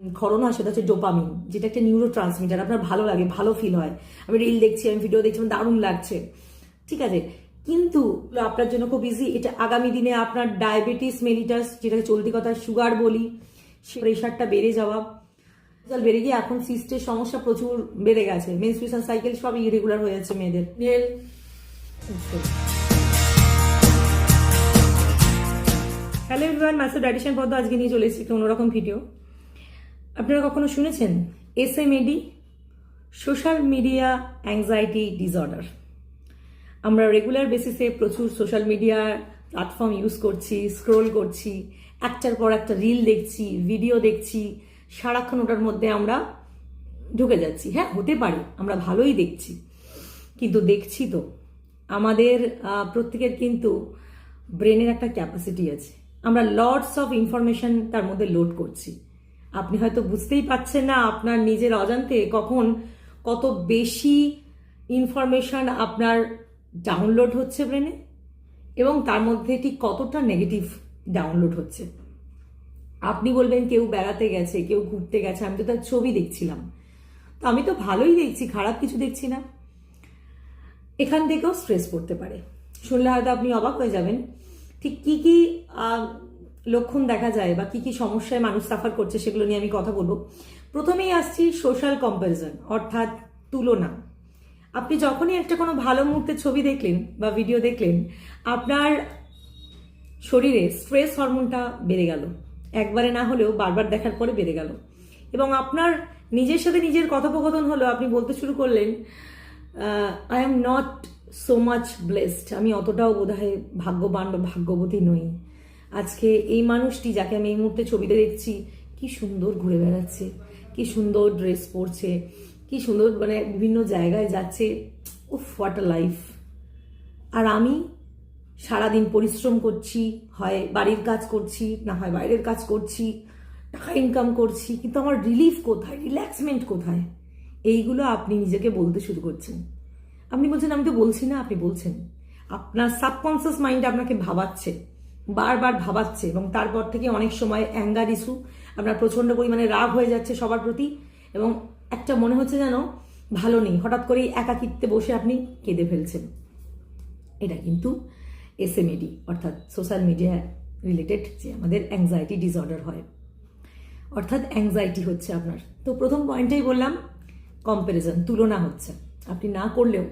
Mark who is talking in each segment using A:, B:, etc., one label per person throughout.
A: হয় সেটা হচ্ছে ডোপামিন যেটা একটা নিউরো ট্রান্সমিটার আপনার ভালো লাগে ভালো ফিল হয়। আমি রিল দেখছি আমি ভিডিও দেখছি আমার দারুণ লাগছে। ঠিক আছে? কিন্তু আপনার জন্য খুব ইজি এটা আগামী দিনে আপনার ডায়াবেটিস মেলিটাস যেটাকে চলতি কথা সুগার বলি প্রেশারটা বেড়ে যাওয়া। বেড়ে গিয়ে এখন সিস্টের সমস্যা প্রচুর বেড়ে গেছে। মেনস্ট্রুয়েশন সাইকেল সব ইরেগুলার হয়ে যাচ্ছে মেয়েদের। হ্যালো এভরিওয়ান মাস্টার ডাইটিশিয়ান পদ্ম আজকে নিয়ে চলে এসেছি একটা অন্যরকম ভিডিও আপনারা কখনো শুনেছেন SMAD social media anxiety disorder আমরা রেগুলার বেসিসে প্রচুর সোশ্যাল মিডিয়া প্ল্যাটফর্ম ইউজ করছি স্ক্রোল করছি, একটার পর একটা রিল দেখছি ভিডিও দেখছি, সারাক্ষণ ওটার মধ্যে আমরা ঢুকে যাচ্ছি। হ্যাঁ হতে পারে, আমরা ভালোই দেখছি, কিন্তু দেখছি তো। আমাদের প্রত্যেকের কিন্তু ব্রেনের একটা ক্যাপাসিটি আছে। আমরা লর্ডস অফ ইনফরমেশন তার মধ্যে লোড করছি। আপনি হয়তো বুঝতেই পারছেন না আপনার নিজের অজান্তে কখন কত বেশি ইনফরমেশন আপনার ডাউনলোড হচ্ছে ব্রেনে এবং তার মধ্যে ঠিক কতটা নেগেটিভ ডাউনলোড হচ্ছে। আপনি বলবেন কেউ বেড়াতে গেছে, কেউ ঘুরতে গেছে, আমি তো তার ছবি দেখছিলাম। তো আমি তো ভালোই দেখছি, খারাপ কিছু দেখছি না। এখান থেকেও স্ট্রেস পড়তে পারে। শুনলে হয়তো আপনি অবাক হয়ে যাবেন। ঠিক কি কি লক্ষণ দেখা যায় বা কি কি সমস্যায় মানুষ সাফার করছে সেগুলো নিয়ে আমি কথা বলব। প্রথমেই আসছি সোশ্যাল কম্প্যারিজন অর্থাৎ তুলনা। আপনি যখনই একটা কোনো ভালো মুহূর্তের ছবি দেখলেন বা ভিডিও দেখলেন, আপনার শরীরে স্ট্রেস হরমোনটা বেড়ে গেল। একবারে না হলেও বারবার দেখার পরে বেড়ে গেল। এবং আপনার নিজের সাথে নিজের কথোপকথন হলো, আপনি বলতে শুরু করলেন I am not so much blessed আমি অতটাও বোধহয় ভাগ্যবান বা ভাগ্যবতী নই। আজকে এই মানুষটি যাকে আমি এই মুহূর্তে ছবিতে দেখছি, কি সুন্দর ঘুরে বেড়াচ্ছে, কি সুন্দর ড্রেস পরছে, কি সুন্দর মানে বিভিন্ন জায়গায় যাচ্ছে। উফ হোয়াট আ লাইফ আর আমি সারাদিন পরিশ্রম করছি, হয় বাড়ির কাজ করছি, না হয় বাইরের কাজ করছি, টাকা ইনকাম করছি, কিন্তু আমার রিলিফ কোথায়? রিল্যাক্সমেন্ট কোথায়? এইগুলো আপনি নিজেকে বলতে শুরু করছেন। আপনি বলছেন, আমি তো বলছি না, আপনি বলছেন। আপনার সাবকনসিয়াস মাইন্ড আপনাকে ভাবাচ্ছে। বারবার ভাবাচ্ছে এবং তারপর থেকে অনেক সময় অ্যাঙ্গার ইস্যু আপনার প্রচণ্ড পরিমাণে রাগ হয়ে যাচ্ছে সবার প্রতি এবং একটা মনে হচ্ছে যেন ভালো নেই। হঠাৎ করেই একাকিত্বে বসে আপনি কেঁদে ফেলছেন। এটা কিন্তু এসএমএডি অর্থাৎ সোশ্যাল মিডিয়া রিলেটেড যে আমাদের অ্যাংজাইটি ডিসঅর্ডার হয়। অর্থাৎ অ্যাংজাইটি হচ্ছে আপনার। তো প্রথম পয়েন্টেই বললাম কম্প্যারিজন তুলনা হচ্ছে। আপনি না করলেও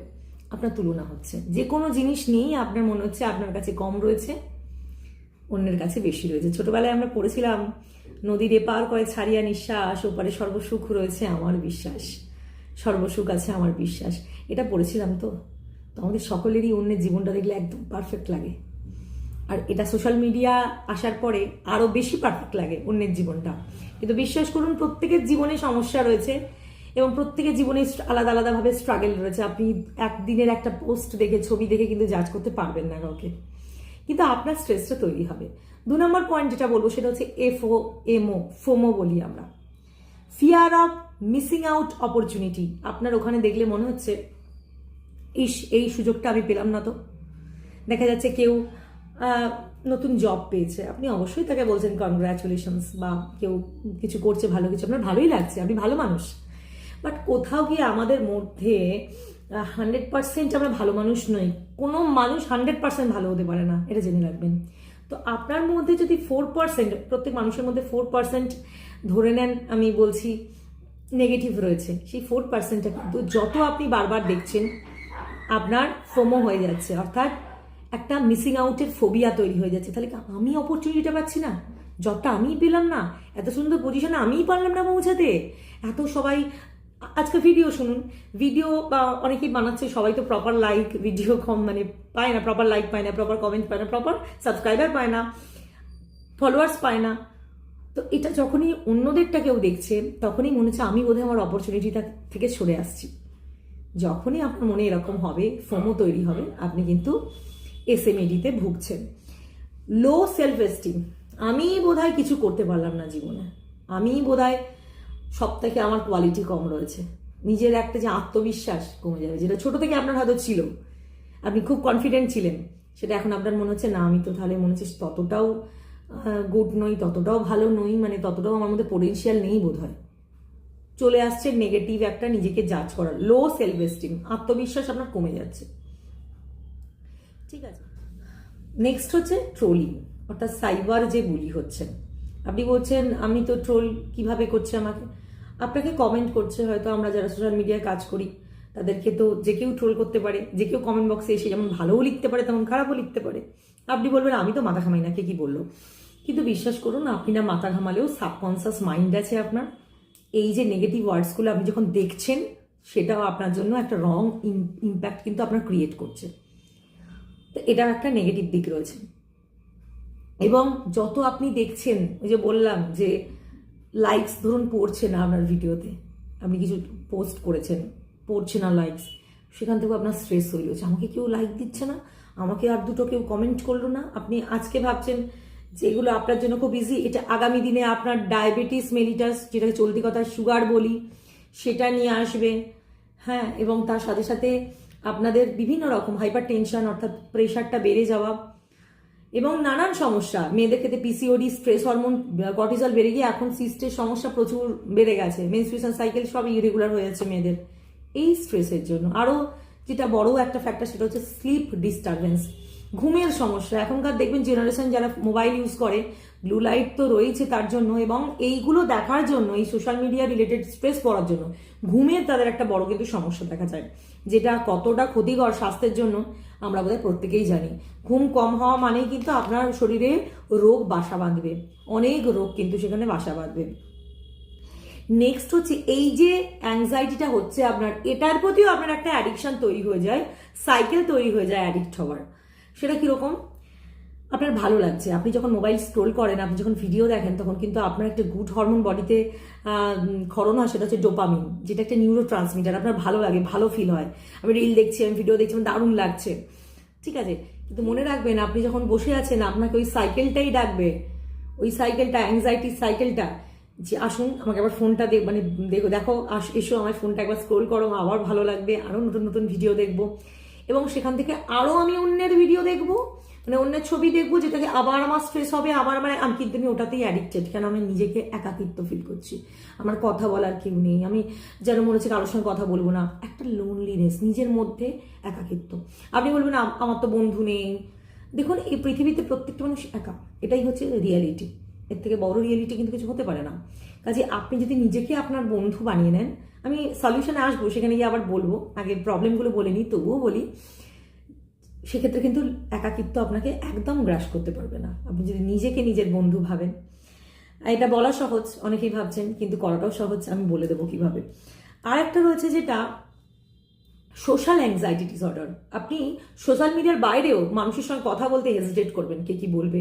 A: আপনার তুলনা হচ্ছে। যে কোনো জিনিস নিয়েই আপনার মনে হচ্ছে আপনার কাছে কম রয়েছে অন্যের কাছে বেশি রয়েছে। ছোটবেলায় আমরা পড়েছিলাম, নদীর এপার কয়ে ছাড়িয়া নিঃশ্বাস, ওপারে সর্বসুখ রয়েছে আমার বিশ্বাস। সর্বসুখ আছে আমার বিশ্বাস। এটা পড়েছিলাম তো? তো আমাদের সকলেরই অন্যের জীবনটা দেখলে একদম পারফেক্ট লাগে। আর এটা সোশ্যাল মিডিয়া আসার পরে আরও বেশি পারফেক্ট লাগে অন্যের জীবনটা। কিন্তু বিশ্বাস করুন, প্রত্যেকের জীবনে সমস্যা রয়েছে এবং প্রত্যেকের জীবনে আলাদা আলাদাভাবে স্ট্রাগল রয়েছে। আপনি একদিনের একটা পোস্ট দেখে, ছবি দেখে কিন্তু জাজ করতে পারবেন না কাউকে। কিন্তু আপনার স্ট্রেসটা তৈরি হবে। দু নম্বর পয়েন্ট যেটা বলব সেটা হচ্ছে এফও এমও ফোমো বলি আমরা। Fear of missing out opportunity আপনার ওখানে দেখলে মনে হচ্ছে, ইস, এই সুযোগটা আমি পেলাম না তো। দেখা যাচ্ছে কেউ নতুন জব পেয়েছে। আপনি অবশ্যই তাকে বলছেন কনগ্রাচুলেশনস বা কেউ কিছু করছে, ভালো কিছু। আপনার ভালোই লাগছে, আপনি ভালো মানুষ। বাট কোথাও গিয়ে আমাদের মধ্যে হান্ড্রেড পার্সেন্ট আমরা ভালো মানুষ নই। কোনো মানুষ হান্ড্রেড পার্সেন্ট ভালো হতে পারে না, এটা জেনে রাখবেন। তো আপনার মধ্যে যদি ফোর পার্সেন্ট প্রত্যেক মানুষের মধ্যে ফোর পার্সেন্ট ধরে নেন, আমি বলছি নেগেটিভ রয়েছে। সেই ফোর পার্সেন্টটা কিন্তু যত আপনি বারবার দেখছেন, আপনার ফোমো হয়ে যাচ্ছে। অর্থাৎ একটা মিসিং আউটের ফোবিয়া তৈরি হয়ে যাচ্ছে। তাহলে আমি অপরচুনিটিটা পাচ্ছি না? জবটা আমিই পেলাম না, এত সুন্দর পজিশনে আমিই পারলাম না পৌঁছাতে। এত সবাই আজকে ভিডিও শুনুন। ভিডিও অনেকেই বানাচ্ছে। সবাই তো প্রপার লাইক ভিডিও কম মানে পায় না প্রপার লাইক পায় না প্রপার কমেন্ট পায় না প্রপার সাবস্ক্রাইবার পায় না ফলোয়ার্স পায় না। তো এটা যখনই অন্যদেরটা কেউ দেখছে, তখনই মনে হচ্ছে আমি বোধহয় আমার অপরচুনিটিটা থেকে সরে আসছি। যখনই আপনার মনে এরকম হবে ফোমো তৈরি হবে, আপনি কিন্তু এস এম এসএমএডিতে ভুগছেন। লো সেলফ এস্টিম আমি বোধহয় কিছু করতে পারলাম না জীবনে। আমি বোধহয় সব থেকে আমার কোয়ালিটি কম রয়েছে। নিজের একটা যে আত্মবিশ্বাস কমে যাবে, যেটা ছোট থেকে আপনার হয়তো ছিল। আপনি খুব কনফিডেন্ট ছিলেন, সেটা এখন আপনার মনে হচ্ছে, না, আমি তো তাহলে মনে হচ্ছে ততটাও গুড নই, ততটাও ভালো নই মানে ততটাও আমার মধ্যে পোটেনশিয়াল নেই বোধ হয় চলে আসছে নেগেটিভ একটা নিজেকে জাজ করার লো সেলফ এস্টিম আত্মবিশ্বাস আপনার কমে যাচ্ছে। ঠিক আছে। নেক্সট হচ্ছে ট্রোলিং অর্থাৎ সাইবার যে বুলি হচ্ছে আপনি বলছেন, আমি তো ট্রোল কীভাবে করছে আমাকে? আপনাকে কমেন্ট করছে হয়তো আমরা যারা সোশ্যাল মিডিয়ায় কাজ করি, তাদেরকে তো যে কেউ ট্রোল করতে পারে, যে কেউ কমেন্ট বক্সে এসে যেমন ভালোও লিখতে পারে, তেমন খারাপও লিখতে পারে। আপনি বলবেন, আমি তো মাথা ঘামাই না, কে কি বলল? কিন্তু বিশ্বাস করুন, আপনি না মাথা ঘামালেও সাবকনসিয়াস মাইন্ড আছে আপনার। এই যে নেগেটিভ ওয়ার্ডসগুলো আপনি যখন দেখছেন, সেটাও আপনার জন্য একটা রং ইম্প্যাক্ট কিন্তু আপনার ক্রিয়েট করছে। তো এটার একটা নেগেটিভ দিক রয়েছে। এবং যত আপনি দেখছেন, ওই যে বললাম যে লাইকস ধরুন পড়ছে না আপনার ভিডিওতে আপনি কিছু পোস্ট করেছেন, পড়ছে না লাইকস সেখান থেকেও আপনার স্ট্রেস হয়ে হচ্ছে আমাকে কেউ লাইক দিচ্ছে না, আমাকে আর দুটো কেউ কমেন্ট করল না। আপনি আজকে ভাবছেন যে এগুলো আপনার জন্য খুব ইজি এটা আগামী দিনে আপনার ডায়াবেটিস মেলিটাস যেটাকে চলতি কথায় সুগার বলি, সেটা নিয়ে আসবে। হ্যাঁ এবং তার সাথে সাথে আপনাদের বিভিন্ন রকম হাইপার টেনশন অর্থাৎ প্রেশারটা বেড়ে যাওয়া এবং নানান সমস্যা। মেয়েদের ক্ষেত্রে পিসিওডি স্ট্রেস হরমোন কর্টিজল বেড়ে গিয়ে এখন সিস্টের সমস্যা প্রচুর বেড়ে গেছে। মেনস্ট্রুয়েশন সাইকেল সব ইরেগুলার হয়ে যাচ্ছে মেয়েদের। এই স্ট্রেসের জন্য। আরও যেটা বড় একটা ফ্যাক্টর সেটা হচ্ছে স্লিপ ডিস্টারবেন্স ঘুমের সমস্যা। এখনকার দেখবেন জেনারেশন যারা মোবাইল ইউজ করে ব্লু লাইট তো রয়েছে তার জন্য এবং এইগুলো দেখার জন্য, এই সোশ্যাল মিডিয়া রিলেটেড স্ট্রেস পড়ার জন্য ঘুমের তাদের একটা বড় কিন্তু সমস্যা দেখা যায়, যেটা কতটা ক্ষতিকর স্বাস্থ্যের জন্য আমরা বোধহয় প্রত্যেকেই জানি। ঘুম কম হওয়া মানেই কিন্তু আপনার শরীরে রোগ বাসা বাঁধবে, অনেক রোগ কিন্তু সেখানে বাসা বাঁধবে। নেক্সট হচ্ছে এই যে অ্যাংজাইটিটা হচ্ছে আপনার, এটার প্রতিও আপনার একটা অ্যাডিকশন তৈরি হয়ে যায় সাইকেল তৈরি হয়ে যায় অ্যাডিক্ট হওয়ার। সেটা কীরকম? আপনার ভালো লাগছে। আপনি যখন মোবাইল স্ক্রোল করেন, আপনি যখন ভিডিও দেখেন, তখন কিন্তু আপনার একটা গুড হরমোন বডিতে ক্ষরণ হয়, সেটা হচ্ছে ডোপামিন যেটা একটা নিউরো ট্রান্সমিটার আপনার ভালো লাগে, ভালো ফিল হয়। আমি রিল দেখছি, আমি ভিডিও দেখছি, আমার দারুণ লাগছে। ঠিক আছে? কিন্তু মনে রাখবেন, আপনি যখন বসে আছেন, আপনাকে ওই সাইকেলটাই ডাকবে। ওই সাইকেলটা অ্যাংজাইটির সাইকেলটা যে, আসুন, আমাকে আবার ফোনটা দেখ মানে দেখো দেখো, আস, এসো, আমার ফোনটা একবার স্ক্রোল করো আবার ভালো লাগবে আরও নতুন নতুন ভিডিও দেখব। এবং সেখান থেকে আরও আমি অন্যের ভিডিও দেখব। মানে অন্যের ছবি দেখব যেটাকে আবার আমার স্ট্রেস হবে, আবার মানে আমি কিন্তু আমি ওটাতেই অ্যাডিক্টেড কেন আমি নিজেকে একাকিত্ব ফিল করছি। আমার কথা বলার কেউ নেই। আমি যেন মনে হচ্ছে কারোর সঙ্গে কথা বলব না। একটা লোনলিনেস নিজের মধ্যে একাকিত্ব। আপনি বলবেন আমার তো বন্ধু নেই। দেখুন, এই পৃথিবীতে প্রত্যেকটা মানুষ একা। এটাই হচ্ছে রিয়ালিটি এর থেকে বড় রিয়েলিটি কিন্তু কিছু হতে পারে না। কাজে আপনি যদি নিজেকে আপনার বন্ধু বানিয়ে নেন, আমি সলিউশনে আসব, সেখানে গিয়ে আবার বলব। আগে প্রবলেমগুলো বলে নিই, তবুও বলি সেক্ষেত্রে কিন্তু একাকিত্ব আপনাকে একদম গ্রাস করতে পারবে না। আপনি যদি নিজেকে নিজের বন্ধু ভাবেন, এটা বলা সহজ, অনেকেই ভাবছেন, কিন্তু করাটাও সহজ, আমি বলে দেবো কীভাবে। আর একটা রয়েছে যেটা সোশ্যাল অ্যাংজাইটি ডিসঅর্ডার আপনি সোশ্যাল মিডিয়ার বাইরেও মানুষের সঙ্গে কথা বলতে হেজিটেট করবেন, কে কি বলবে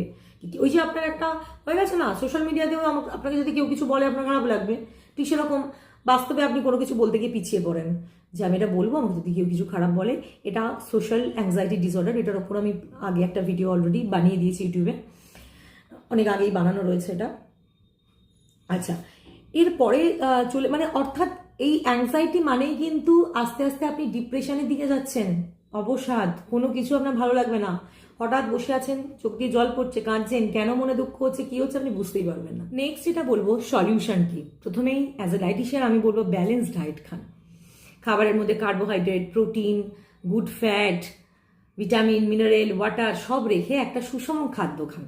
A: ওই যে আপনার একটা হয়ে গেছে না সোশ্যাল মিডিয়াতেও আপনাকে যদি কেউ কিছু বলে, আপনার খারাপ লাগবে। ঠিক সেরকম বাস্তবে আপনি কোনো কিছু বলতে গিয়ে পিছিয়ে পড়েন। যে আমি এটা বলব, আমাকে যদি কেউ কিছু খারাপ বলে, এটা সোশ্যাল অ্যাংজাইটি ডিসঅর্ডার এটার ওপর আমি আগে একটা ভিডিও অলরেডি বানিয়ে দিয়েছি ইউটিউবে। অনেক আগেই বানানো রয়েছে এটা। আচ্ছা এরপরে চলে মানে অর্থাৎ এই অ্যাংজাইটি মানেই কিন্তু আস্তে আস্তে আপনি ডিপ্রেশনের দিকে যাচ্ছেন। অবসাদ, কোনো কিছু আপনার ভালো লাগবে না। হঠাৎ বসে আছেন, চোখ দিয়ে জল পড়ছে, কাঁদছেন, কেন মনে দুঃখ হচ্ছে, কি হচ্ছে আপনি বুঝতেই পারবেন না। নেক্সট যেটা বলব সলিউশন কি? প্রথমেই অ্যাজ এ ডাইটিশিয়ান আমি বলব ব্যালেন্স ডায়েট খান। খাবারের মধ্যে carbohydrate protein good fat vitamin mineral water সব রেখে একটা সুষম খাদ্য খান।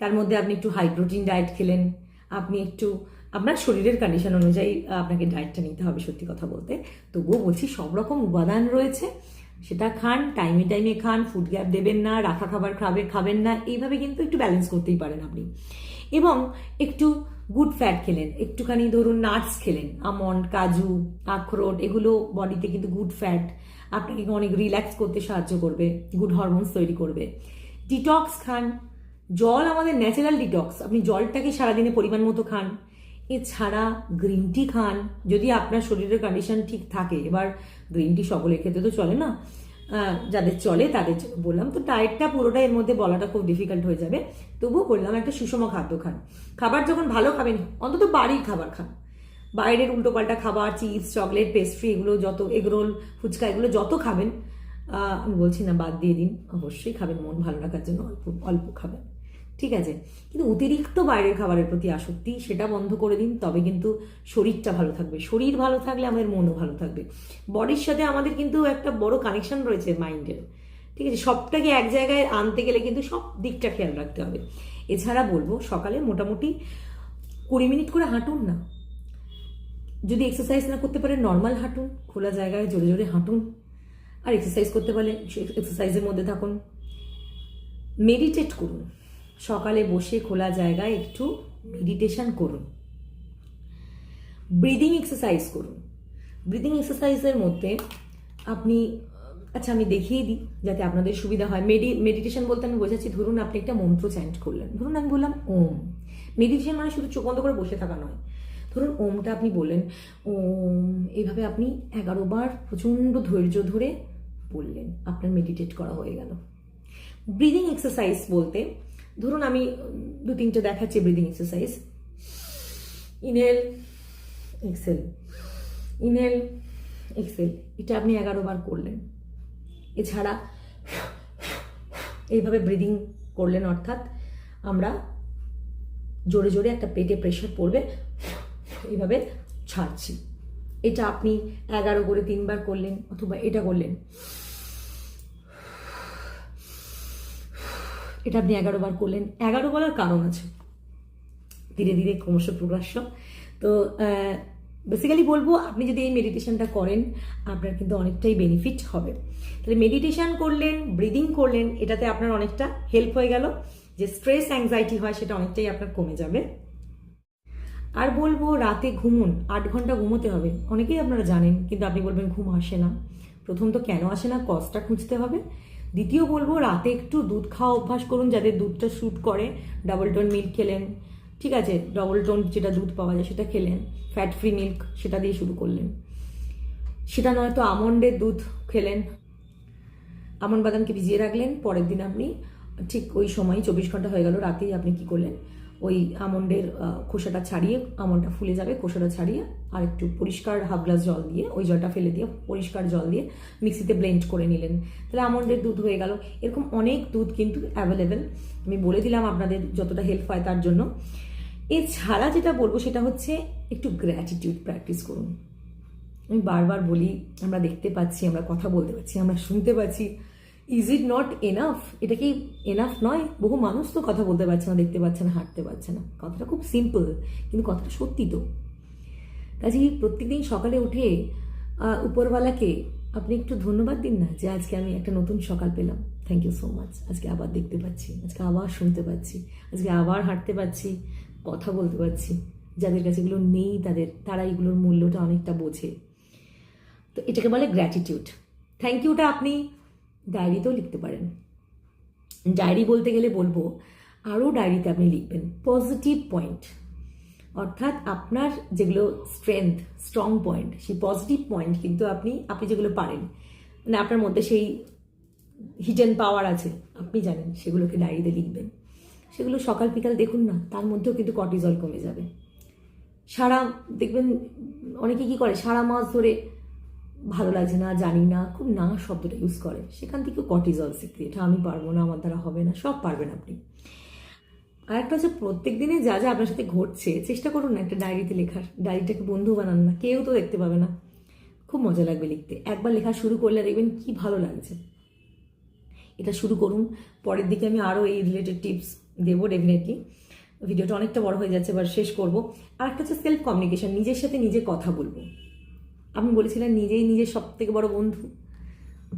A: তার মধ্যে আপনি একটু হাই প্রোটিন ডায়েট খেলেন, আপনি একটু, আপনার শরীরের কন্ডিশন অনুযায়ী আপনাকে ডায়েটটা নিতে হবে সত্যি কথা বলতে। তবুও বলছি সব রকম উপাদান রয়েছে। সেটা খান, টাইমে টাইমে খান ফুড গ্যাপ দেবেন না, রাখা খাবার খাবে, খাবেন না, এইভাবে কিন্তু একটু ব্যালেন্স করতেই পারেন আপনি। এবং একটু গুড ফ্যাট খেলেন, একটুখানি ধরুন নাটস খেলেন, আমন্ড, কাজু, আখরোট, এগুলো বডিতে কিন্তু গুড ফ্যাট আপনাকে অনেক রিল্যাক্স করতে সাহায্য করবে গুড হরমোনস তৈরি করবে। ডিটক্স খান, জল আমাদের ন্যাচারাল ডিটক্স আপনি জলটাকে সারাদিনে পরিমাণ মতো খান এছাড়া গ্রিন টি খান। যদি আপনার শরীরের কন্ডিশন ঠিক থাকে, এবার গ্রিন টি সকলের ক্ষেত্রে তো চলে না যাদের চলে তাদের বললাম। তো ডায়েটটা পুরোটা এর মধ্যে বলাটা খুব ডিফিকাল্ট হয়ে যাবে। তবুও বললাম একটা সুষম খাদ্য খান। খাবার যখন ভালো খাবেন, অন্তত বাড়ির খাবার খান। বাইরের উল্টোপাল্টা খাবার চিপস চকলেট পেস্ট্রি এগুলো যত এগরোল ফুচকা, এগুলো যত খাবেন আমি বলছি না বাদ দিয়ে দিন, অবশ্যই খাবেন, মন ভালো রাখার জন্য অল্প অল্প খাবেন। ঠিক আছে? কিন্তু অতিরিক্ত বাইরের খাবারের প্রতি আসক্তি, সেটা বন্ধ করে দিন, তবে কিন্তু শরীরটা ভালো থাকবে। শরীর ভালো থাকলে আমাদের মনও ভালো থাকবে। বডির সাথে আমাদের কিন্তু একটা বড় কানেকশন রয়েছে মাইন্ডের ঠিক আছে? সবটাকে এক জায়গায় আনতে গেলে কিন্তু সব দিকটা খেয়াল রাখতে হবে। এছাড়া বলব, সকালে মোটামুটি কুড়ি মিনিট করে হাঁটুন না। যদি এক্সারসাইজ না করতে পারে নর্মাল হাঁটুন, খোলা জায়গায় জোরে জোরে হাঁটুন। আর এক্সারসাইজ করতে পারলে এক্সারসাইজের মধ্যে থাকুন। মেডিটেট করুন। সকালে বসে খোলা জায়গায় একটু মেডিটেশন করুন। ব্রিদিং এক্সারসাইজ করুন। ব্রিদিং এক্সারসাইজের মধ্যে আপনি আচ্ছা আমি দেখিয়ে দিই যাতে আপনাদের সুবিধা হয়। মেডি মেডিটেশন বলতে আমি বোঝাচ্ছি, ধরুন আপনি একটা মন্ত্র চ্যান্ট করলেন। ধরুন আমি বললাম ওম। মেডিটেশন মানে শুধু চোখ বন্ধ করে বসে থাকা নয়। ধরুন ওমটা আপনি বললেন, ওম এইভাবে আপনি এগারো বার প্রচণ্ড ধৈর্য ধরে বললেন। আপনার মেডিটেট করা হয়ে গেল। ব্রিদিং এক্সারসাইজ বলতে ধরুন আমি দু তিনটে দেখাচ্ছি breathing exercise inhale exhale inhale exhale এটা আপনি এগারো বার করলেন। এছাড়া এইভাবে ব্রিদিং করলেন, অর্থাৎ আমরা জোরে জোরে একটা পেটে প্রেশার পড়বে, এইভাবে ছাড়ছি। এটা আপনি এগারো করে তিনবার করলেন অথবা এটা করলেন। এটা আপনি এগারো বার করলেন। এগারো বলার কারণ আছে। ধীরে ধীরে ক্রমশ প্রকাশ্য। তো বেসিক্যালি বলব, আপনি যদি এই মেডিটেশনটা করেন, আপনার কিন্তু অনেকটাই বেনিফিট হবে। তাহলে মেডিটেশন করলেন ব্রিদিং করলেন, এটাতে আপনার অনেকটা হেল্প হয়ে গেল। যে স্ট্রেস অ্যাংজাইটি হয়, সেটা অনেকটাই আপনার কমে যাবে। আর বলব, রাতে ঘুমুন। আট ঘণ্টা ঘুমোতে হবে। অনেকেই আপনারা জানেন, কিন্তু আপনি বলবেন, ঘুম আসে না। প্রথম তো কেন আসে না? কজটা খুঁজতে হবে। দ্বিতীয় বলব, রাতে একটু দুধ খাওয়া অভ্যাস করুন যাদের দুধটা শ্যুট করে। ডাবল টোন মিল্ক খেলেন। ঠিক আছে ডবল টোন যেটা দুধ পাওয়া যায় সেটা খেলেন। ফ্যাট ফ্রি মিল্ক সেটা দিয়ে শুরু করলেন। সেটা নয়তো আমন্ডের দুধ খেলেন। আমন্ড বাদামকে ভিজিয়ে রাখলেন, পরের দিন আপনি ঠিক ওই সময় চব্বিশ ঘণ্টা হয়ে গেল, রাতেই আপনি কি করলেন? ওই আমন্ডের খোসাটা ছাড়িয়ে, আমন্ডটা ফুলে যাবে, খোসাটা ছাড়িয়ে আর একটু পরিষ্কার হাফ গ্লাস জল দিয়ে, ওই জলটা ফেলে দিয়ে পরিষ্কার জল দিয়ে মিক্সিতে ব্লেন্ড করে নিলেন। তাহলে আমন্ডের দুধ হয়ে গেল। এরকম অনেক দুধ কিন্তু অ্যাভেলেবেল আমি বলে দিলাম আপনাদের যতটা হেল্প হয় তার জন্য। এছাড়া যেটা বলব সেটা হচ্ছে একটু গ্র্যাটিটিউড প্র্যাকটিস করুন। আমি বারবার বলি, আমরা দেখতে পাচ্ছি, আমরা কথা বলতে পারছি, আমরা শুনতে পাচ্ছি। ইজ ইট নট এনাফ এটা কি এনাফ নয়? বহু মানুষ তো কথা বলতে পারছে না, দেখতে পাচ্ছে না, হাঁটতে পারছে না। কথাটা খুব সিম্পল কিন্তু কথাটা সত্যি তো। কাজেই প্রত্যেকদিন সকালে উঠে উপরওয়ালাকে আপনি একটু ধন্যবাদ দিন না যে আজকে আমি একটা নতুন সকাল পেলাম। থ্যাংক ইউ সো মাচ আজকে আবার দেখতে পাচ্ছি, আজকে আবার শুনতে পাচ্ছি, আজকে আবার হাঁটতে পাচ্ছি কথা বলতে পারছি। যাদের কাছে এগুলো নেই তাদের, তারা এগুলোর মূল্যটা অনেকটা বোঝে। তো এটাকে বলে গ্র্যাটিটিউড থ্যাংক ইউটা আপনি ডায়েরিতেও লিখতে পারেন। ডায়েরি বলতে গেলে বলব, আরও ডায়েরিতে আপনি লিখবেন পজিটিভ পয়েন্ট অর্থাৎ আপনার যেগুলো স্ট্রেংথ স্ট্রং পয়েন্ট সেই পজিটিভ পয়েন্ট কিন্তু আপনি আপনি যেগুলো পারেন মানে আপনার মধ্যে সেই হিডেন পাওয়ার আছে, আপনি জানেন, সেগুলোকে ডায়েরিতে লিখবেন। সেগুলো সকাল বিকাল দেখুন না, তার মধ্যেও কিন্তু কর্টিজল কমে যাবে। সারা, দেখবেন, অনেকে কি করে, সারা মাস ধরে ভালো লাগছে না, জানি না, খুব না শব্দটা ইউজ করে। সেখান থেকে কর্টিজল সিক্রিয়েট আমি পারব না, আমার দ্বারা হবে না, সব পারবেন আপনি। আর একটা হচ্ছে প্রত্যেক দিনে যা যা আপনার সাথে ঘটছে, চেষ্টা করুন না একটা ডায়েরিতে লেখার। ডায়েরিটাকে বন্ধু বানান না, কেউ তো দেখতে পাবে না। খুব মজা লাগবে লিখতে। একবার লেখা শুরু করলে দেখবেন কি ভালো লাগছে। এটা শুরু করুন। পরের দিকে আমি আরও এই রিলেটেড টিপস দেবো ডেফিনেটলি ভিডিওটা অনেকটা বড় হয়ে যাচ্ছে, এবার শেষ করব। আর একটা হচ্ছে সেলফ কমিউনিকেশন নিজের সাথে নিজে কথা বলব। আমি বলেছিলাম নিজেই নিজের সব থেকে বড় বন্ধু।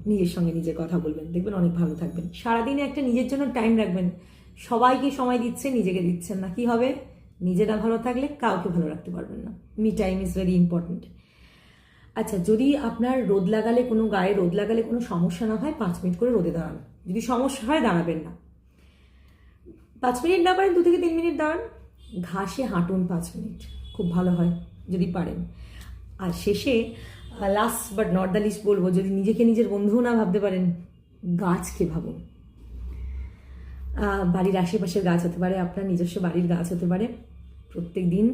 A: নিজের সঙ্গে নিজে কথা বলবেন। দেখবেন অনেক ভালো থাকবেন। সারাদিনে একটা নিজের জন্য টাইম রাখবেন। সবাইকে সময় দিচ্ছে, নিজেকে দিচ্ছেন না। কি হবে? নিজেরা ভালো থাকলে কাউকে ভালো রাখতে পারবেন না। Me time is very important আচ্ছা যদি আপনার রোদ লাগালে কোনো গায়ে রোদ লাগালে কোনো সমস্যা না হয়, পাঁচ মিনিট করে রোদে দাঁড়ান। যদি সমস্যা হয়, দাঁড়াবেন না। পাঁচ মিনিট না পারেন, দু থেকে তিন মিনিট দাঁড়ান। ঘাসে হাঁটুন পাঁচ মিনিট। খুব ভালো হয়, যদি পারেন। আর শেষে last but not the least বলব, যদি নিজেকে নিজের বন্ধুও না ভাবতে পারেন গাছকে ভাবুন? বাড়ির আশেপাশের গাছ হতে পারে, আপনার নিজস্ব বাড়ির গাছ হতে পারে, প্রত্যেক দিন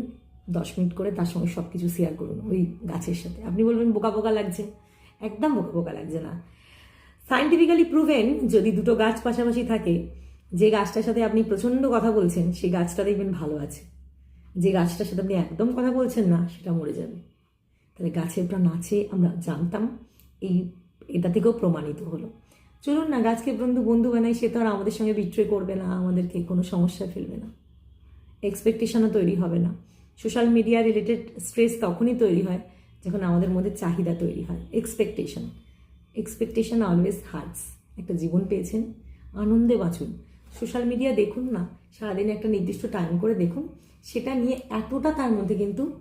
A: দশ মিনিট করে তার সঙ্গে সব কিছু শেয়ার করুন ওই গাছের সাথে। আপনি বলবেন, বোকা বোকা লাগছে। একদম বোকা বোকা লাগছে না। সায়েন্টিফিক্যালি প্রুভেন যদি দুটো গাছ পাশাপাশি থাকে, যে গাছটার সাথে আপনি প্রচণ্ড কথা বলছেন, সেই গাছটা দেখবেন ভালো আছে। যে গাছটার সাথে আপনি একদম কথা বলছেন না, সেটা মরে যাবে। তাহলে গাছের প্রাণ আছে, আমরা জানতাম। এই, এটা থেকেও প্রমাণিত হলো। চলুন না, গাছকে বন্ধু বন্ধু বানাই, সে তো আর আমাদের সঙ্গে বিট্রে করবে না, আমাদেরকে কোনো সমস্যায় ফেলবে না। এক্সপেকটেশনও তৈরি হবে না। সোশ্যাল মিডিয়া রিলেটেড স্ট্রেস তখনই তৈরি হয় যখন আমাদের মধ্যে চাহিদা তৈরি হয়। এক্সপেকটেশন এক্সপেকটেশন অলওয়েজ হার্টস একটা জীবন পেয়েছেন, আনন্দে বাঁচুন। সোশ্যাল মিডিয়া দেখুন না, সারাদিন একটা নির্দিষ্ট টাইম করে দেখুন। সেটা নিয়ে এতটা তার মধ্যে কিন্তু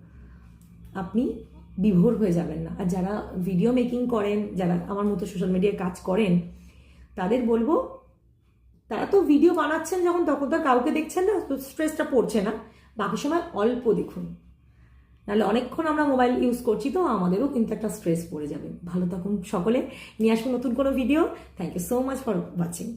A: আপনি বিভোর হয়ে যাবেন না। আর যারা ভিডিও মেকিং করেন, যারা আমার মতো সোশ্যাল মিডিয়ায় কাজ করেন, তাদের বলব, তারা তো ভিডিও বানাচ্ছেন যখন, তখন তো কাউকে দেখছেন না, তো স্ট্রেসটা পড়ছে না। বাকি সময় অল্প দেখুন। নাহলে অনেকক্ষণ আমরা মোবাইল ইউজ করছি তো, আমাদেরও কিন্তু একটা স্ট্রেস পড়ে যাবে। ভালো থাকুন সকলে। নিয়ে আসুন নতুন কোনো video thank you so much for watching